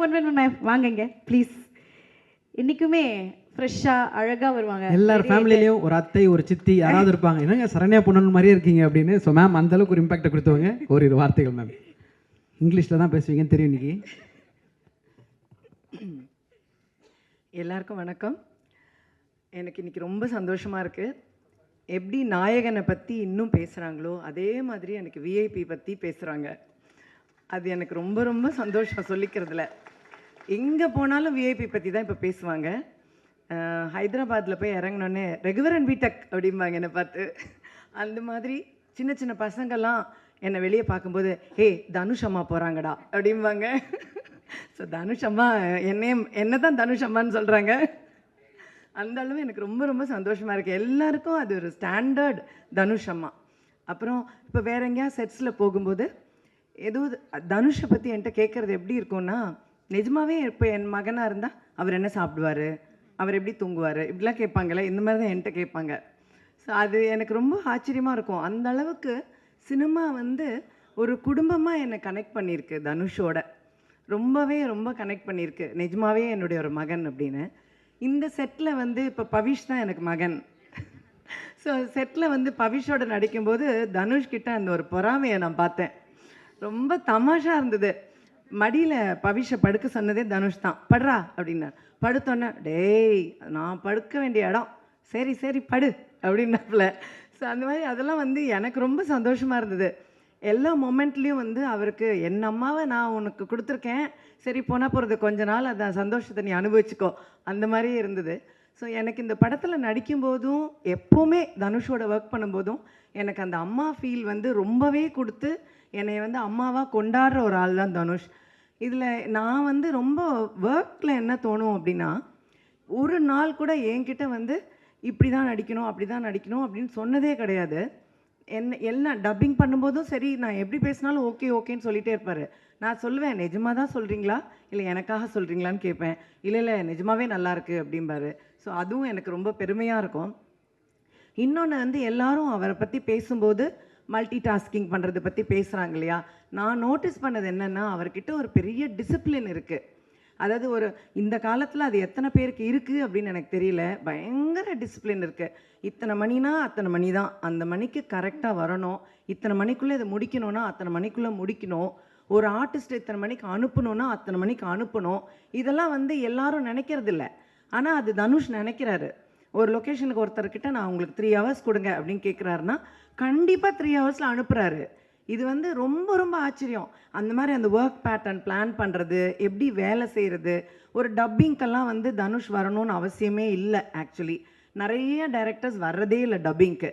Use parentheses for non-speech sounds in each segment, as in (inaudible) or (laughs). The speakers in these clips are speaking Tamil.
மேம் வாங்கங்க ப்ளீஸ் இன்னைக்குமே ஃப்ரெஷ்ஷாக அழகாக வருவாங்க. எல்லார் ஃபேமிலிலையும் ஒரு அத்தை ஒரு சித்தி யாராவது இருப்பாங்க. என்னங்க சரண்யா பொண்ணு மாதிரியே இருக்கீங்க அப்படின்னு. ஸோ மேம் அந்த அளவுக்கு ஒரு இம்பாக்டை கொடுத்தவங்க. ஒரு இரு வார்த்தைகள் மேம் இங்கிலீஷில் தான் பேசுவீங்கன்னு தெரியும் இன்னைக்கு. எல்லாருக்கும் வணக்கம். எனக்கு இன்னைக்கு ரொம்ப சந்தோஷமாக இருக்குது எப்படி நாயகனை பற்றி இன்னும் பேசுகிறாங்களோ அதே மாதிரி எனக்கு விஐபி பற்றி பேசுகிறாங்க அது எனக்கு ரொம்ப ரொம்ப சந்தோஷம் சொல்லிக்கிறதுல. எங்கே போனாலும் விஐபி பற்றி தான் இப்போ பேசுவாங்க. ஹைதராபாத்தில் போய் இறங்கினோன்னே ரெகுவரன் வீட்டக் அப்படிம்பாங்க என்னை பார்த்து. அந்த மாதிரி சின்ன சின்ன பசங்கள்லாம் என்னை வெளியே பார்க்கும்போது ஹே தனுஷ் அம்மா போகிறாங்கடா அப்படிம்பாங்க. ஸோ தனுஷ் அம்மா என்னையே என்ன தான் தனுஷ் அம்மான்னு சொல்கிறாங்க அந்த அளவு எனக்கு ரொம்ப ரொம்ப சந்தோஷமாக இருக்குது எல்லாருக்கும் அது ஒரு ஸ்டாண்டர்ட் தனுஷ் அம்மா. அப்புறம் இப்போ வேற எங்கேயா செட்ஸில் போகும்போது ஏதோ தனுஷை பற்றி என்கிட்ட கேட்குறது எப்படி இருக்கும்னா நிஜமாவே இப்போ என் மகனாக இருந்தால் அவர் என்ன சாப்பிடுவார்? அவர் எப்படி தூங்குவார்? இப்படிலாம் கேட்பாங்கல்ல இந்த மாதிரி தான் என்கிட்ட கேட்பாங்க. ஸோ அது எனக்கு ரொம்ப ஆச்சரியமாக இருக்கும். அந்த அளவுக்கு சினிமா வந்து ஒரு குடும்பமாக என்னை கனெக்ட் பண்ணியிருக்கு தனுஷோட. ரொம்பவே ரொம்ப கனெக்ட் பண்ணியிருக்கு. நிஜமாவே என்னுடைய ஒரு மகன் அப்படின்னு. இந்த செட்டில் வந்து இப்போ பவிஷ் தான் எனக்கு மகன். ஸோ செட்டில் வந்து பவிஷோட நடிக்கும்போது தனுஷ்கிட்ட அந்த ஒரு பொறாமையை நான் பார்த்தேன். ரொம்ப தமாஷா இருந்தது. மடியில் பவிஷை படுக்க சொன்னதே தனுஷ் தான். படுறா அப்படின்னார். படுத்தோன்னே டேய் நான் படுக்க வேண்டிய இடம். சரி சரி படு. அப்படின்னாப்புல. ஸோ அந்த மாதிரி அதெல்லாம் வந்து எனக்கு ரொம்ப சந்தோஷமாக இருந்தது. எல்லா மொமெண்ட்லேயும் வந்து அவருக்கு என் அம்மாவை நான் உனக்கு கொடுத்துருக்கேன். சரி போனால் போகிறது கொஞ்ச நாள் அந்த சந்தோஷத்தை நீ அனுபவிச்சுக்கோ. அந்த மாதிரி இருந்தது. ஸோ எனக்கு இந்த படத்தில் நடிக்கும்போதும் எப்போவுமே தனுஷோட ஒர்க் பண்ணும்போதும் எனக்கு அந்த அம்மா ஃபீல் வந்து ரொம்பவே கொடுத்து என்னை வந்து அம்மாவாக கொண்டாடுற ஒரு ஆள் தான் தனுஷ். இதில் நான் வந்து ரொம்ப ஒர்க்கில் என்ன தோணும் அப்படின்னா ஒரு நாள் கூட என்கிட்ட வந்து இப்படி தான் நடிக்கணும் அப்படி தான் நடிக்கணும் அப்படின்னு சொன்னதே கிடையாது. என்ன எல்லாம் டப்பிங் பண்ணும்போதும் சரி நான் எப்படி பேசினாலும் ஓகே ஓகேன்னு சொல்லிட்டே இருப்பார். நான் சொல்லுவேன் நிஜமாக தான் சொல்கிறீங்களா இல்லை எனக்காக சொல்கிறீங்களான்னு கேட்பேன். இல்லை இல்லை நிஜமாவே நல்லாயிருக்கு அப்படிம்பாரு. ஸோ அதுவும் எனக்கு ரொம்ப பெருமையாக இருக்கும். இன்னொன்று வந்து எல்லாரும் அவரை பற்றி பேசும்போது மல்டி டாஸ்கிங் பண்ணுறது பற்றி பேசுகிறாங்க இல்லையா? நான் நோட்டீஸ் பண்ணது என்னென்னா அவர்கிட்ட ஒரு பெரிய டிசிப்ளின் இருக்குது அதாவது ஒரு இந்த காலத்தில் அது எத்தனை பேருக்கு இருக்குது அப்படின்னு எனக்கு தெரியல. பயங்கர டிசிப்ளின் இருக்குது இத்தனை மணினா அத்தனை மணி தான் அந்த மணிக்கு கரெக்டாக வரணும். இத்தனை மணிக்குள்ளே இதை முடிக்கணும்னா அத்தனை மணிக்குள்ளே முடிக்கணும். ஒரு ஆர்டிஸ்ட் இத்தனை மணிக்கு அனுப்பணும்னா அத்தனை மணிக்கு அனுப்பணும். இதெல்லாம் வந்து எல்லாரும் நினைக்கிறதில்ல. ஆனால் அது தனுஷ் நினைக்கிறாரு. ஒரு லொக்கேஷனுக்கு ஒருத்தர்கிட்ட நான் உங்களுக்கு த்ரீ ஹவர்ஸ் கொடுங்க அப்படின்னு கேட்குறாருன்னா கண்டிப்பாக த்ரீ ஹவர்ஸில் அனுப்புகிறாரு இது வந்து ரொம்ப ரொம்ப ஆச்சரியம். அந்த மாதிரி அந்த ஒர்க் பேட்டர்ன் பிளான் பண்ணுறது எப்படி வேலை செய்கிறது ஒரு டப்பிங்க்கெல்லாம் வந்து தனுஷ் வரணும்னு அவசியமே இல்லை ஆக்சுவலி நிறைய டைரக்டர்ஸ் வர்றதே இல்லை டப்பிங்க்கு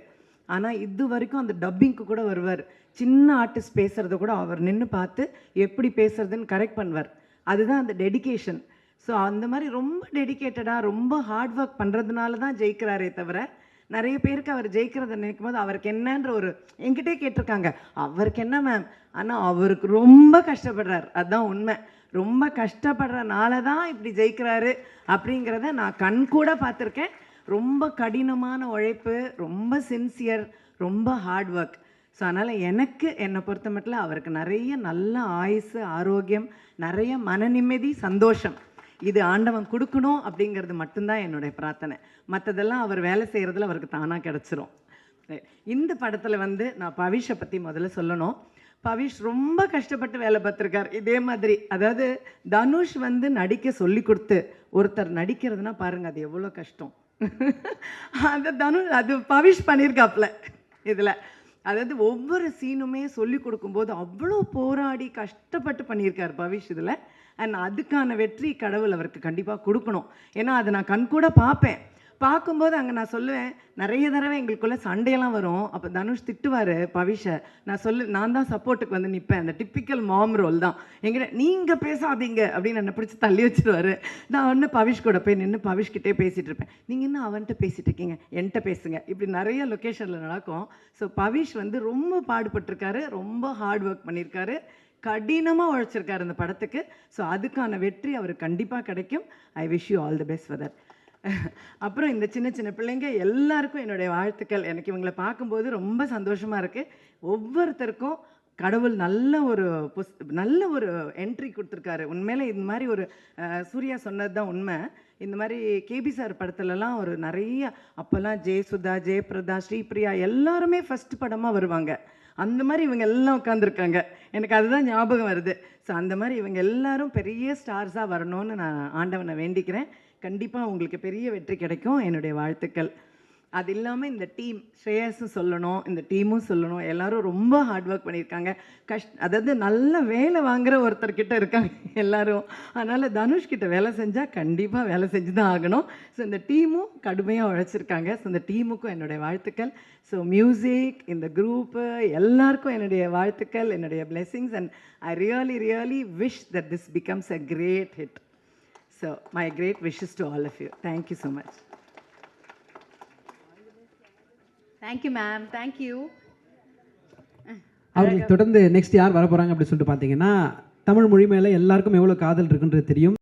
ஆனால் இது வரைக்கும் அந்த டப்பிங்க்கு கூட வருவார். சின்ன ஆர்டிஸ்ட் பேசுகிறத கூட அவர் நின்று பார்த்து எப்படி பேசுறதுன்னு கரெக்ட் பண்ணுவார். அதுதான் அந்த டெடிகேஷன் ஸோ அந்த மாதிரி ரொம்ப டெடிகேட்டடாக ரொம்ப ஹார்ட் ஒர்க் பண்ணுறதுனால தான் ஜெயிக்கிறாரே தவிர நிறைய பேருக்கு அவர் ஜெயிக்கிறத நினைக்கும் போது அவருக்கு என்னன்ற ஒரு என்கிட்டே கேட்டிருக்காங்க. அவருக்கு என்ன மேம் ஆனால் அவருக்கு ரொம்ப கஷ்டப்படுறார். அதுதான் உண்மை. ரொம்ப கஷ்டப்படுறனால தான் இப்படி ஜெயிக்கிறாரு அப்படிங்கிறத நான் கண் கூட பார்த்துருக்கேன். ரொம்ப கடினமான உழைப்பு ரொம்ப சின்சியர் ரொம்ப ஹார்ட் ஒர்க் ஸோ அதனால் எனக்கு என்னை பொறுத்த மட்டும் அவருக்கு நிறைய நல்ல ஆயுசு ஆரோக்கியம் நிறைய மன நிம்மதி சந்தோஷம். இது ஆண்டவன் கொடுக்கணும் அப்படிங்கிறது மட்டும்தான் என்னுடைய பிரார்த்தனை. மற்றதெல்லாம் அவர் வேலை செய்கிறதுல அவருக்கு தானாக கிடச்சிரும். இந்த படத்தில் வந்து நான் பவிஷை பற்றி முதல்ல சொல்லணும். பவிஷ் ரொம்ப கஷ்டப்பட்டு வேலை பார்த்துருக்கார். இதே மாதிரி அதாவது தனுஷ் வந்து நடிக்க சொல்லி கொடுத்து ஒருத்தர் நடிக்கிறதுனா பாருங்கள் அது எவ்வளோ கஷ்டம். (laughs) அந்த தனுஷ் அது பவிஷ் பண்ணியிருக்காப்புல இதில். அதாவது ஒவ்வொரு சீனுமே சொல்லி கொடுக்கும்போது அவ்வளோ போராடி கஷ்டப்பட்டு பண்ணியிருக்கார் பவிஷ் இதில். அண்ட் அதுக்கான வெற்றி கடவுள் அவருக்கு கண்டிப்பாக கொடுக்கணும். ஏன்னா அதை நான் கண்கூட பார்ப்பேன். பார்க்கும்போது அங்கே நான் சொல்லுவேன் நிறைய தடவை எங்களுக்குள்ளே சண்டையெல்லாம் வரும். அப்போ தனுஷ் திட்டுவார் பவிஷை நான் சொல்லு நான் தான் சப்போர்ட்டுக்கு வந்து நிற்பேன் அந்த டிப்பிக்கல் மாம் ரோல் தான். எங்கிட்ட நீங்கள் பேசாதீங்க. அப்படின்னு என்னை பிடிச்சி தள்ளி வச்சுருவார். நான் ஒன்று பவிஷ் கூட போய் நின்று பவிஷ்கிட்டே பேசிகிட்டு இருப்பேன். நீங்கள் இன்னும் அவன்கிட்ட பேசிகிட்டு இருக்கீங்க? என்கிட்ட பேசுங்க. இப்படி நிறைய லொக்கேஷனில் நடக்கும். ஸோ பவிஷ் வந்து ரொம்ப பாடுபட்டிருக்காரு ரொம்ப ஹார்ட் ஒர்க் பண்ணியிருக்காரு கடினமாக உழைச்சிருக்காரு இந்த படத்துக்கு. ஸோ அதுக்கான வெற்றி அவருக்கு கண்டிப்பாக கிடைக்கும். I wish you all the best for that அப்புறம் இந்த சின்ன சின்ன பிள்ளைங்க எல்லாருக்கும் என்னுடைய வாழ்த்துக்கள். எனக்கு இவங்களை பார்க்கும்போது ரொம்ப சந்தோஷமாக இருக்குது ஒவ்வொருத்தருக்கும் கடவுள் நல்ல ஒரு புஸ் நல்ல ஒரு என்ட்ரி கொடுத்துருக்காரு. உண்மையில இந்த மாதிரி ஒரு சூர்யா சொன்னது தான் உண்மை. இந்த மாதிரி கேபி சார் படத்துலலாம் ஒரு நிறைய அப்போல்லாம் ஜெயசுதா ஜெயபிரதா ஸ்ரீபிரியா எல்லாருமே ஃபஸ்ட் படமாக வருவாங்க. அந்த மாதிரி இவங்க எல்லாம் உட்காந்துருக்காங்க எனக்கு அதுதான் ஞாபகம் வருது. ஸோ அந்த மாதிரி இவங்க எல்லாரும் பெரிய ஸ்டார்ஸாக வரணும்னு நான் ஆண்டவனை வேண்டிக்கிறேன். கண்டிப்பாக உங்களுக்கு பெரிய வெற்றி கிடைக்கும். என்னுடைய வாழ்த்துக்கள். அது இல்லாமல் இந்த டீம் ஸ்ரேயஸும் சொல்லணும் இந்த டீமும் சொல்லணும். எல்லாரும் ரொம்ப ஹார்ட் ஒர்க் பண்ணியிருக்காங்க. கஷ்ட அதாவது நல்ல வேலை வாங்குற ஒருத்தர்கிட்ட இருக்காங்க (laughs) எல்லாரும். அதனால் தனுஷ் கிட்ட வேலை செஞ்சால் கண்டிப்பாக வேலை செஞ்சு தான் ஆகணும். ஸோ இந்த டீமும் கடுமையாக உழைச்சிருக்காங்க. ஸோ இந்த டீமுக்கும் என்னுடைய வாழ்த்துக்கள். ஸோ மியூசிக் இந்த குரூப்பு எல்லாருக்கும் என்னுடைய வாழ்த்துக்கள் என்னுடைய blessings and I really really wish that this becomes a great hit so my great wishes to all of you thank you so much thank you ma'am thank you அவர்களுக்கு தொடர்ந்து நெக்ஸ்ட் யார் வர போகிறாங்க அப்படின்னு சொல்லிட்டு பார்த்தீங்கன்னா தமிழ் மொழி மேலே எல்லாருக்கும் எவ்வளோ காதல் இருக்குன்றது தெரியும்.